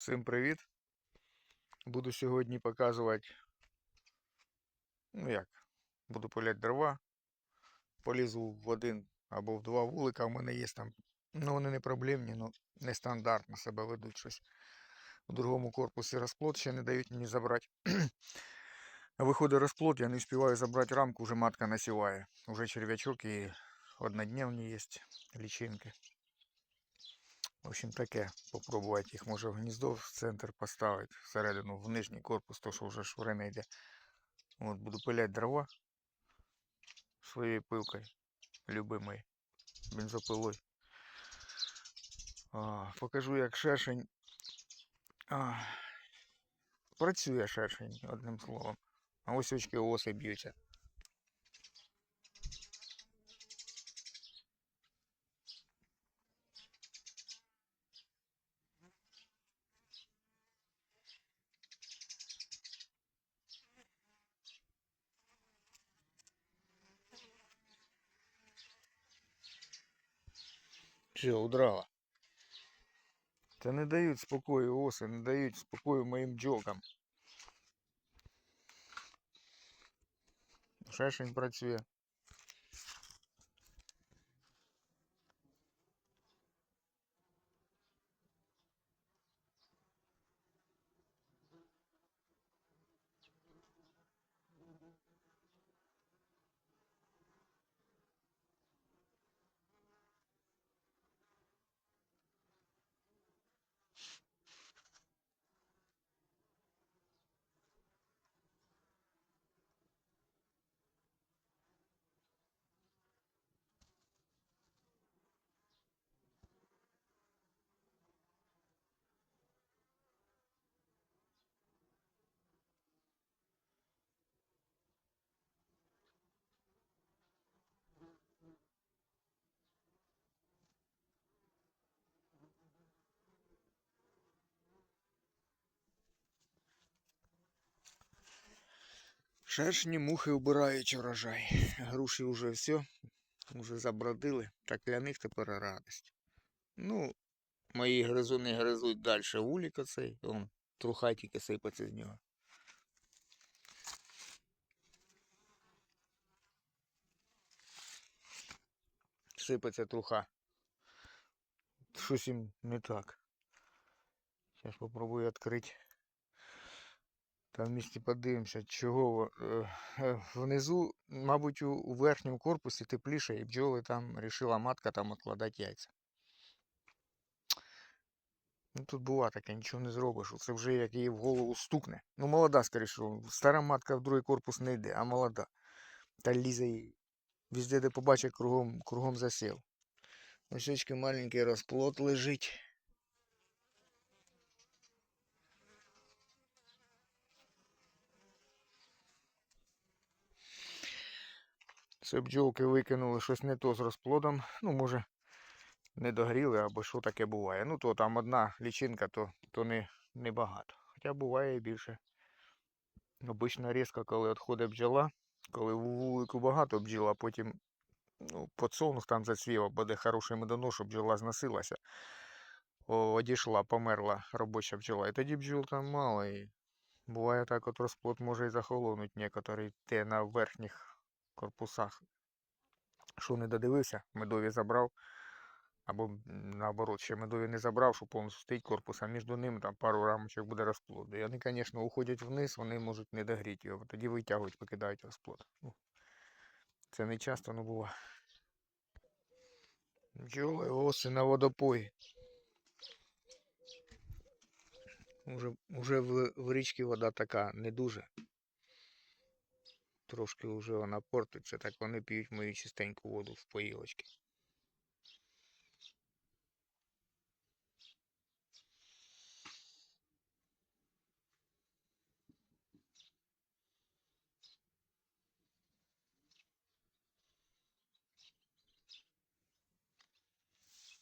Всім привіт! Буду сьогодні показувати, ну як, буду пиляти дрова. Полізу в один або в два вулика. У мене є там, ну вони не проблемні, ну нестандартно себе ведуть щось. У другому корпусі розплод ще не дають мені забрати. Виходить розплод, я не встигаю забрати рамку, вже матка насіває. Уже черв'ячок і однодневні є лічинки. В общем, таке. Попробувати їх може в гніздо в центр поставити, всередину, в нижній корпус, то що вже ж йде. От, буду пиляти дрова своєю пилкою, любимою, бензопилою. А, покажу, як шершень. А, працює шершень, одним словом. А ось очки оси б'ються. Все, удрала. Та не дають спокою оси, не дають спокою моїм джокам. Шешень працює. Шершні мухи вбирають урожай. Груші вже все, вже забродили. Так для них тепер радість. Ну, мої гризуни гризуть далі вулік оцей, он труха тільки сипеться з нього. Сипеться труха. Щось їм не так. Зараз попробую відкрити. Там в місті подивимося, чого е, е, внизу, мабуть, у, верхньому корпусі тепліше, і бджоли там рішила матка там відкладати яйця. Ну тут бува таке, нічого не зробиш. Це вже як її в голову стукне. Ну, молода, скоріше. Стара матка в другий корпус не йде, а молода. Та лізе її. Везде, де побачить, кругом, кругом засів. Ось маленький розплод лежить. Це бджолки викинули щось не то з розплодом. Ну, може, не догріли або що таке буває. Ну, то там одна лічинка, то, то не, не багато. Хоча буває і більше. Обично різко, коли відходить бджола, коли в вулику багато бджіл, а потім ну, подсолнух там зацвів, або де хороший медонос, щоб бджола зносилася. Одійшла, померла робоча бджола. І тоді бджіл там мало. І буває так, от розплод може і захолонуть некоторі те на верхніх корпусах. Що не додивився, медові забрав. Або наоборот, ще медові не забрав, що повністю стоїть корпус, а між ними там пару рамочок буде розплоду. І вони, звісно, уходять вниз, вони можуть не догріти його, тоді витягують, покидають розплод. Ну, це не часто, але буває. Бджоли оси на водопої. Уже, уже в, в річці вода така не дуже. Трошки вже вона портиться, так вони п'ють мою чистеньку воду в поїлочки.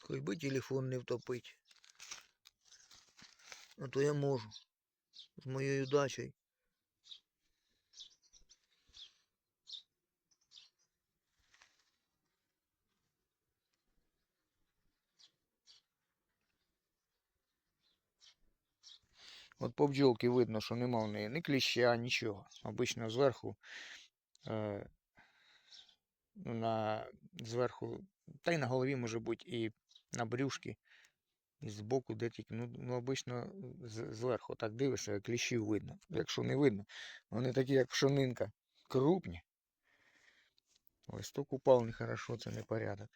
Хоч би телефон не втопить. А то я можу. З моєю дачею. От по бджолки видно, що нема в неї ні кліща, нічого. Обично зверху, е, на, зверху, та й на голові може бути, і на брюшки, і збоку, де тільки. Ну, ну обично з- зверху так дивишся, кліщів видно. Якщо не видно, вони такі, як пшонинка, крупні. Ось то купав нехорошо, це не порядок.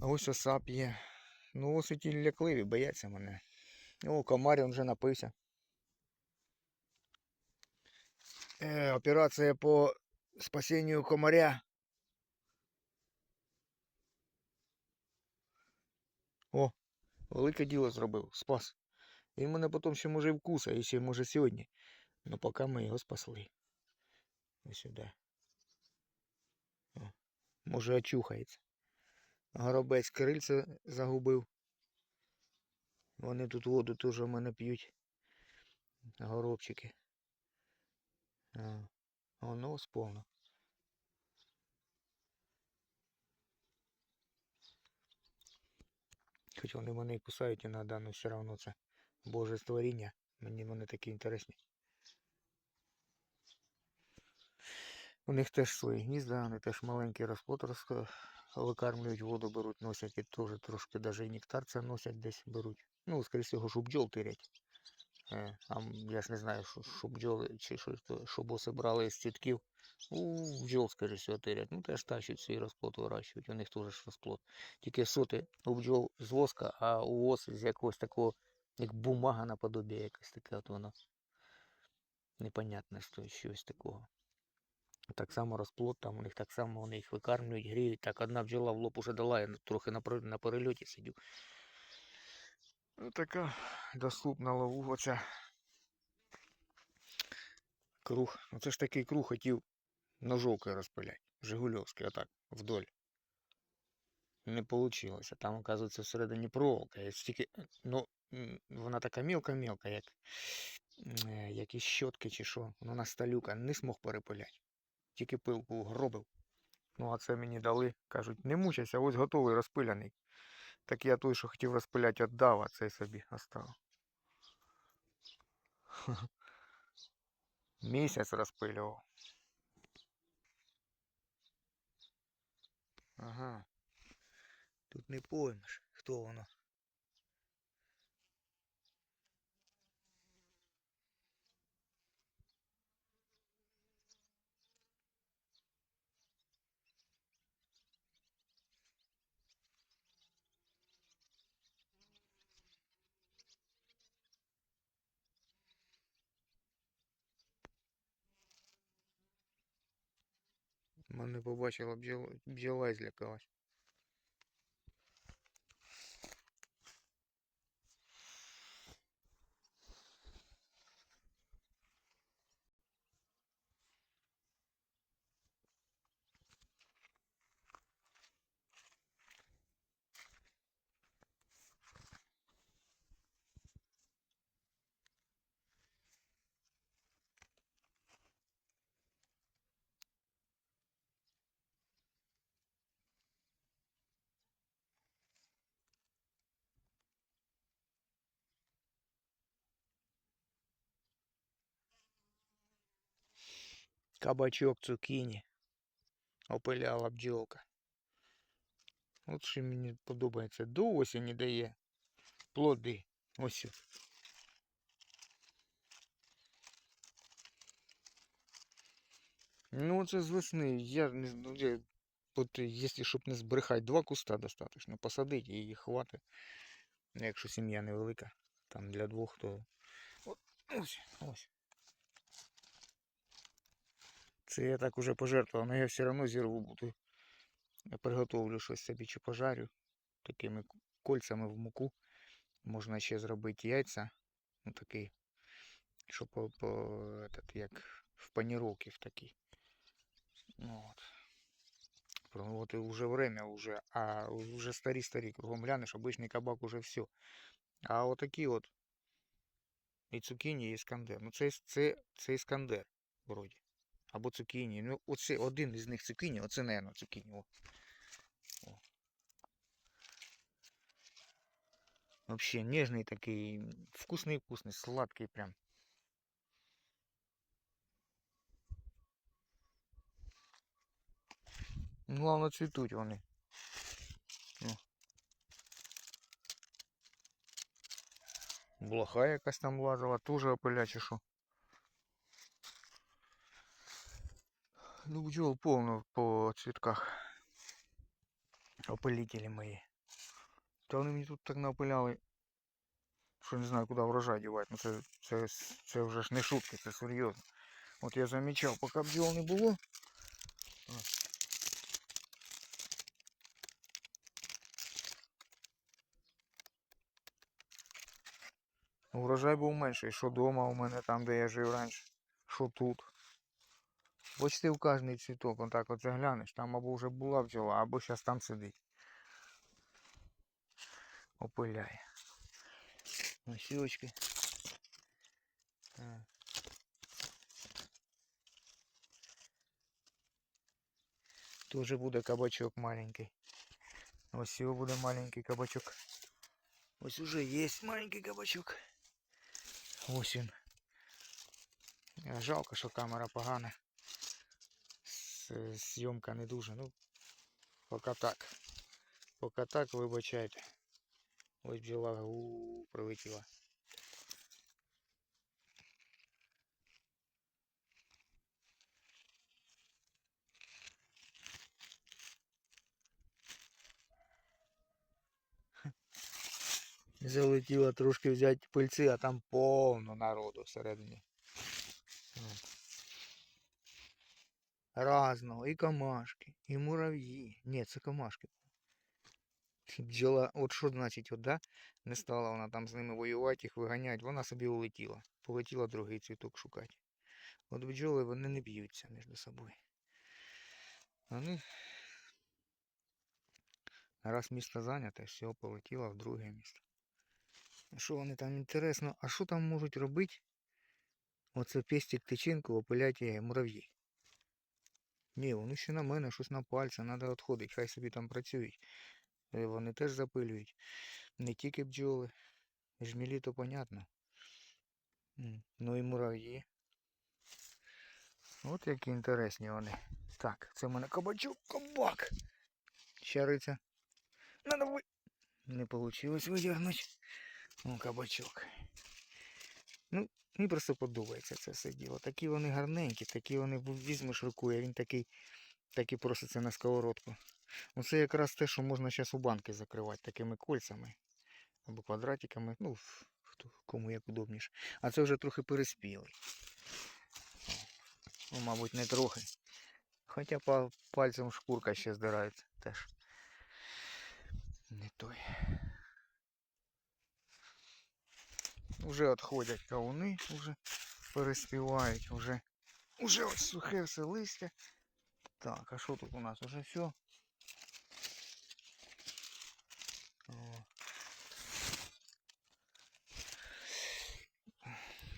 А ось осап є. Ну ось і ті лякливі, бояться мене. О, комар він вже напився. Е, операція по спасенню комаря. О, велике діло зробив, спас. Він мене потім ще може і вкусає, і ще може сьогодні. Ну поки ми його спасли. Ось сюди. О, може очухається. Горобець крильце загубив. Вони тут воду теж в мене п'ють. Горобчики. А, воно сповно. Хоч вони мене і кусають іноді, але все одно це Боже створіння. Мені вони такі інтересні. У них теж свої гнізда, вони теж маленький розплод розка- викармлюють, воду беруть, носять і теж трошки даже і нектар це носять десь беруть. Ну, скоріше всього, щоб бджол тирять. Е, а я ж не знаю, що, що бджоли чи що, що боси брали з цвітків. У бджол, скоріше всього, тирять. Ну, теж тащать свій розплод вирощують, у них теж розплод. Тільки соти у бджол з воска, а у воз з якогось такого, як бумага наподобие якась таке от воно. Непонятне що, щось такого. Так само розплод, там у них так само вони їх викармлюють, гріють. Так, одна бджола в лоб уже дала, я трохи на, перельоті сидю. Ну, така доступна лову оця. Круг. Оце ж такий круг хотів ножовкою розпиляти. Жигульовський, отак, вдоль. Не вийшло. Там, оказується, всередині проволока. Стільки, ну, вона така мілка-мілка, як, е, як і щотки чи що. Вона сталюка, не змог перепиляти. Тільки пилку гробив. Ну, а це мені дали. Кажуть, не мучайся, ось готовий розпиляний. Так я той, що хотів розпиляти, віддав, а цей собі оставив. Місяць розпилював. Ага. Тут не поймеш, хто воно. Мене побачила бджола, Кабачок цукіні. Опиляла бджолка. От що мені подобається. До осені дає плоди. Ось. Ну, це з весни. Я не знаю. я- От, якщо щоб не збрехати, два куста достатньо. Посадити і їх хватить. Ну, Якщо сім'я невелика, там для двох, то. От, ось, ось. Це я так уже пожертвував, але я все одно зірву буду. Я приготовлю щось собі чи пожарю. Такими кольцями в муку. Можна ще зробити яйця. Ну такий. Щоб по, по этот, як в паніровці в такій. Ну, от. Про- От і вже время уже, а вже старі-старі кругом глянеш, обичний кабак уже все. А отакі от і цукіні, і іскандер. Ну це, це, це іскандер, вроді. Або цукіні. Ну, оце один із них цукіні, оце, наверное, цукіні. О. О. Вообще нежный такий, вкусний-вкусний, сладкий прям. Ну, Главное, цвітуть вони. О. Блоха якась там лазила, теж опиля чи що. Ну, бджол повно по цвітках. Опилителі мої. Та вони мені тут так напиляли, що не знаю, куди врожай дівати. Ну це, це, це вже ж не шутки, це серйозно. От я замічав, поки бджол не було. Урожай був менший, що вдома у мене там, де я жив раніше, що тут. Почти в кожний цвіток, он так от заглянеш, там або вже була бджола, або зараз там сидить. Опиляє. Носілочки. Так. Тоже буде кабачок маленький. Ось його буде маленький кабачок. Ось уже є маленький кабачок. Ось він. Е, Жалко, що камера погана. С- Зйомка не дуже. Ну, поки так. Поки так, вибачайте. Ось бджола у прилетіла. Залетіла трошки взяти пильці, а там повно народу всередині. Разного, і камашки, і мурав'ї. Ні, це камашки. Бджола, от що значить, от, да? Не стала вона там з ними воювати, їх виганяти, вона собі улетіла. Полетіла другий цвіток шукати. От бджоли вони не б'ються між собою. Вони раз місто зайняте, все, полетіло в друге місто. Що вони там інтересно, а що там можуть робити? Оце пестик тичинку опиляті мурав'ї. Ні, вони ще на мене, щось на пальці, треба відходити, хай собі там працюють. Е, Вони теж запилюють. Не тільки бджоли. Жмілі то понятно. Ну і мурав'ї. От які інтересні вони. Так, це в мене кабачок, кабак. Щариця. Надо ви... Не вийшло видягнути. О, кабачок. Ну, мені просто подобається це все діло. Такі вони гарненькі, такі вони візьмеш рукою, а він такий, такий проситься на сковородку. Оце якраз те, що можна зараз у банки закривати такими кольцями або квадратиками. Ну, хто кому як удобніше. А це вже трохи переспілий. Ну, мабуть, не трохи. Хоча па- пальцем шкурка ще здирається теж. Не той. Уже відходять кавуни, вже переспівають, вже, уже ось сухе все листя. Так, а що тут у нас? Уже все. О.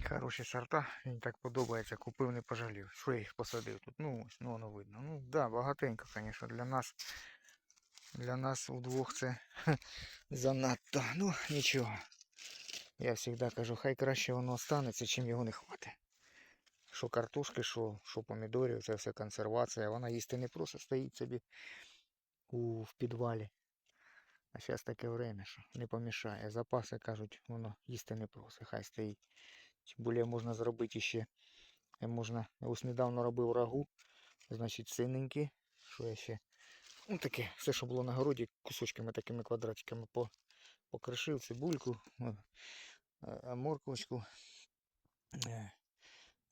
Хороші сорта, мені так подобається, купив, не пожалів. Що я їх посадив тут? Ну ось, ну воно видно. Ну да, багатенько, звісно, для нас. Для нас удвох це занадто. Ну, нічого. Я завжди кажу, хай краще воно останеться, чим його не хватить. Що картошки, що, що помідорів, це все консервація. Вона їсти не просто стоїть собі у, в підвалі. А зараз таке время, що не помішає. Запаси кажуть, воно їсти не просить, хай стоїть. Тим більше можна зробити ще. е, Можна, ось недавно робив рагу, значить синенькі, що я ще. Ну таке, все, що було на городі, кусочками такими квадратиками по, покришив, цибульку, е, морковочку. Е,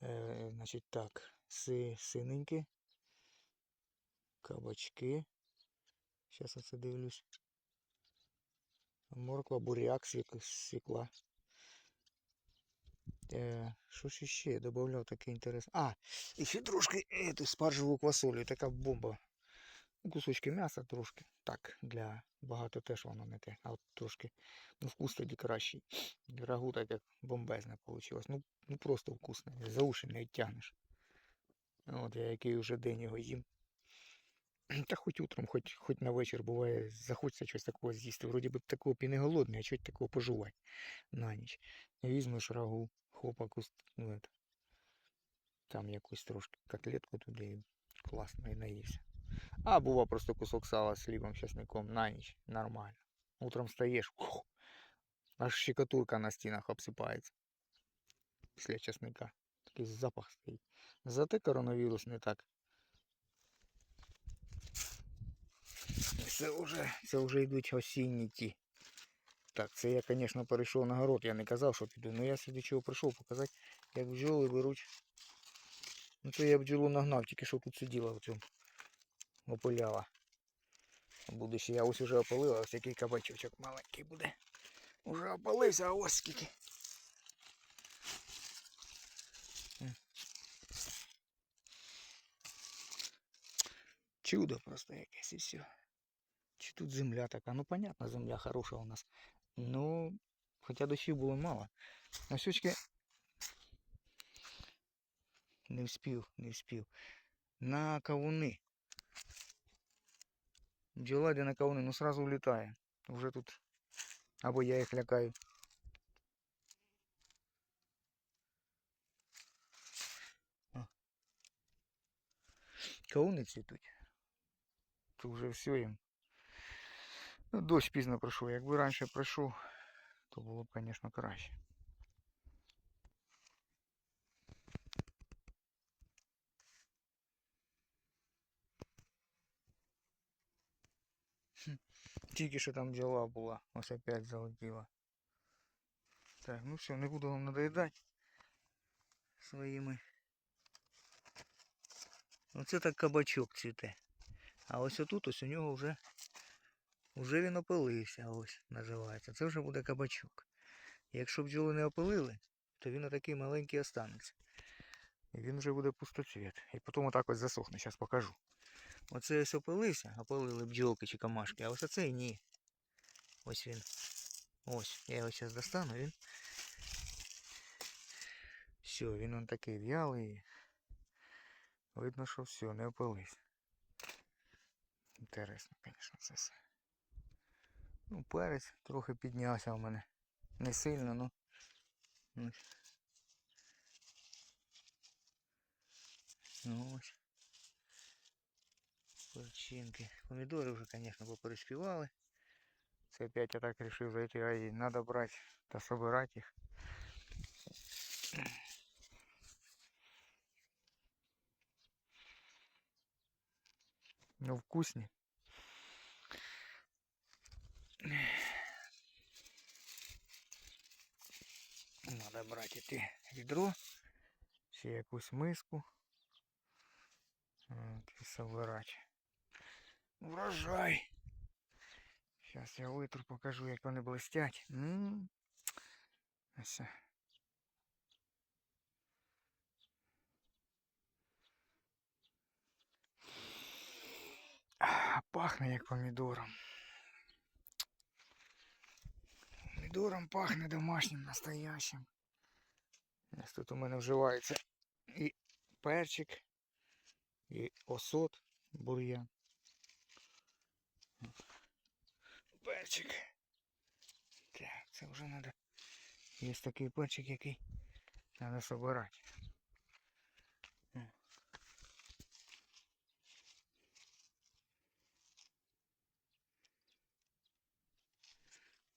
е, значить так, си, синенькі, кабачки. Зараз оце дивлюсь. Морква, буряк свік- свікла. Е, що ж ще я додавав таке інтересне. А, і ще трошки ету спаржеву квасолю, така бомба. Кусочки м'яса трошки. Так, для багато теж воно не те. А от трошки. Ну, вкус тоді кращий. Рагу так як бомбезне вийшло. Ну, ну просто вкусне. За уші не відтягнеш. От я який вже день його їм. Та хоч утром, хоч, хоч на вечір буває, захочеться щось такого з'їсти. Вроді би такого і не голодний, а щось такого пожувати на ніч. Візьмеш рагу, хопа, куст, ну, там якусь трошки котлетку туди, класно, і наївся. А бува просто кусок сала з хлібом, чесником на ніч, нормально. Утром встаєш, ух, аж щекотурка на стінах обсипається. Після чесника. Такий запах стоїть. Зате коронавірус не так. Це вже, це вже йдуть осінні ті. Так, це я, звісно, перейшов на город. Я не казав, що піду. Ну я сюди чого прийшов показати, як бджоли беруть. Ну це я бджолу нагнав, тільки що тут сиділа в цьому. Опиляла. Буде ще я ось уже опалила, ось який кабачочок маленький буде. Уже опалився, а ось скільки. М. Чудо просто якесь і все. Чи тут земля така? Ну понятно, земля хороша у нас. Ну, хоча дощів було мало. На щучки не вспів, не вспів. На кавуни. Бджола йде на кавуни, ну сразу влітає. Вже тут. Або я їх лякаю. О. Кавуни цвітуть. Тут вже все їм. Ну, дощ пізно пройшов. Якби раніше пройшов, то було б, звісно, краще. Тільки що там бджола була, ось опять залетіла. Так, ну все, не буду вам надоїдати своїми. Оце так кабачок цвіте. А ось отут ось у нього вже Уже він опилився, ось називається. Це вже буде кабачок. Якщо бджоли не опилили, то він отакий маленький останеться. І він вже буде пустоцвіт. І потім отак ось засохне, зараз покажу. Оце ось опилився, опилили бджолки чи камашки, а ось оцей ні. Ось він. Ось, я його зараз достану, він. Все, він он такий в'ялий. Видно, що все, не опилився. Інтересно, звісно, це все. Ну, перець трохи піднявся у мене. Не сильно, ну. Ну ось. Перчинки. Помідори вже, звісно, попереспівали. Це опять я так вирішив зайти, а і треба брати та собирати їх. Ну, вкусні. Надо брати те відро, ще якусь миску. От, і собирати. Врожай. Зараз я витру покажу, як вони блистять. М. Ось. А, Пахне як помідором. Помідором пахне домашнім, настоящим. Ось тут у мене вживається і перчик, і осот бур'ян. Перчик. Так, це вже треба. Є такий перчик, який треба собирати.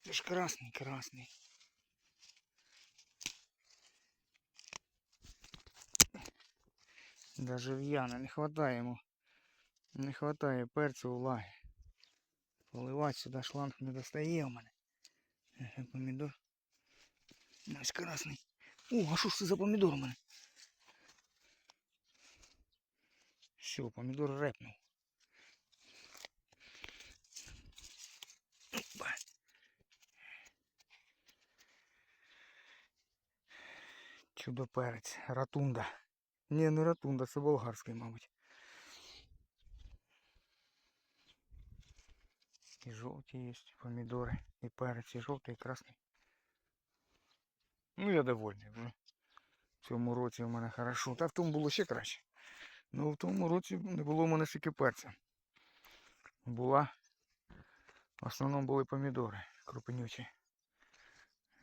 Це ж красний, красний. Даже в'яна, не хватає йому. Не хватає перцю влаги. Поливати сюди шланг не достає у мене. Еге, Помідор. Ось красний. О, а що ж це за помідор у мене? Все, помідор репнув. Чудо перець. Ратунда. Ні, не ратунда, це болгарський, мабуть. И желтые есть, помидоры. И парец, и желтый, и красный. Ну, я довольний уже. В цьому році у меня хорошо. Та в том было ще краще. Но в том році не было у меня стільки перця. Была. В основном были помидоры крупенючі.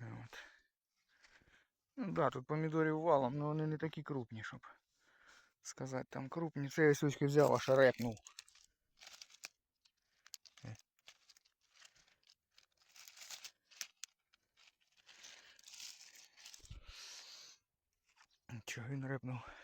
От. Ну да, тут помидоры валом, но они не такие крупные, щоб сказать. там крупні. Це я сучки взяв, аж репнув. речагин репнув.